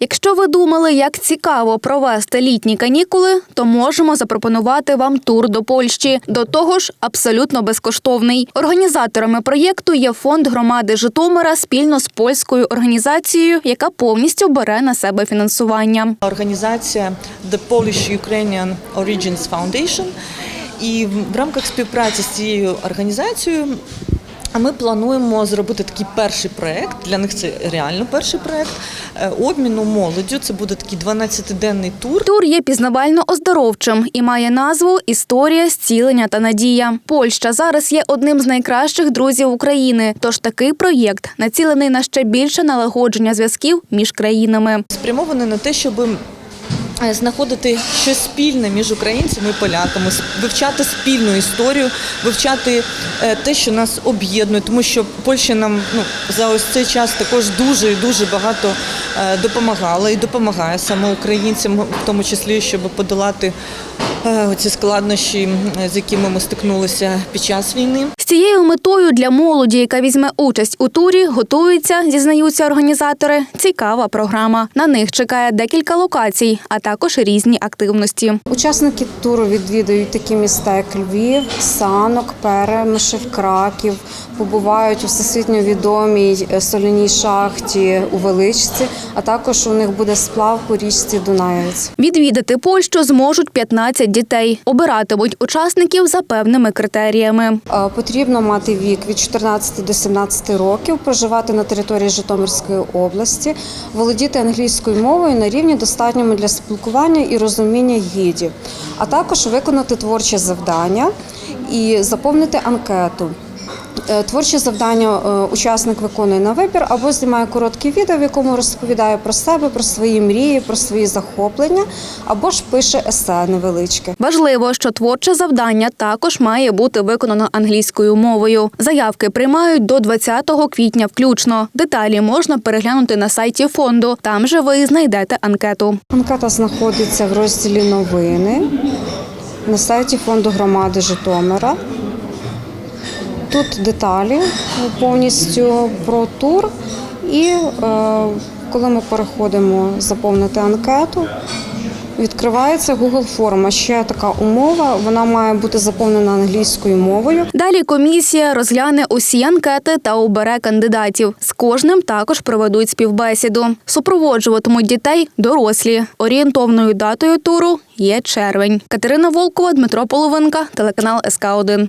Якщо ви думали, як цікаво провести літні канікули, то можемо запропонувати вам тур до Польщі. До того ж, абсолютно безкоштовний. Організаторами проєкту є фонд громади Житомира спільно з польською організацією, яка повністю бере на себе фінансування. Організація The Polish Ukrainian Origins Foundation. І в рамках співпраці з цією організацією ми плануємо зробити такий перший проект. Для них це реально перший проект е, обміну молоддю. Це буде такий 12-денний тур. Тур є пізнавально-оздоровчим і має назву Історія, зцілення та надія. Польща зараз є одним з найкращих друзів України. Тож такий проєкт націлений на ще більше налагодження зв'язків між країнами. спрямований на те, щоб е, знаходити щось спільне між українцями і поляками, вивчати спільну історію, вивчати е, те, що нас об'єднує, тому що Польща нам ну, за ось цей час також дуже і дуже багато е, допомагала і допомагає саме українцям, в тому числі, щоб подолати е, ці складнощі, з якими ми стикнулися під час війни. З цією метою для молоді, яка візьме участь у турі, готується, зізнаються організатори. Цікава програма. На них чекає декілька локацій, а також різні активності. Учасники туру відвідають такі міста, як Львів, Санок, Перемишев, Краків, побувають у всесвітньо відомій е, соляній шахті у Величці, а також у них буде сплав по річці Дунаєвець. Відвідати Польщу зможуть 15 дітей. Обиратимуть учасників за певними критеріями. Е, Потрібно мати вік від 14 до 17 років, проживати на території Житомирської області, володіти англійською мовою на рівні достатньому для спілкування і розуміння гідів, а також виконати творче завдання і заповнити анкету. Е, Творче завдання е, учасник виконує на вибір або знімає коротке відео, в якому розповідає про себе, про свої мрії, про свої захоплення, або ж пише есе невеличке. Важливо, що творче завдання також має бути виконано англійською мовою. Заявки приймають до 20 квітня включно. Деталі можна переглянути на сайті фонду. Там же ви знайдете анкету. Анкета знаходиться в розділі новини на сайті фонду громади Житомира. Тут деталі повністю про тур. І е, коли ми переходимо заповнити анкету, відкривається Google форма. Ще така умова, вона має бути заповнена англійською мовою. Далі комісія розгляне усі анкети та обере кандидатів. З кожним також проведуть співбесіду. Супроводжуватимуть дітей дорослі. Орієнтовною датою туру є червень. Катерина Волкова, Дмитро Половинка, телеканал СК 1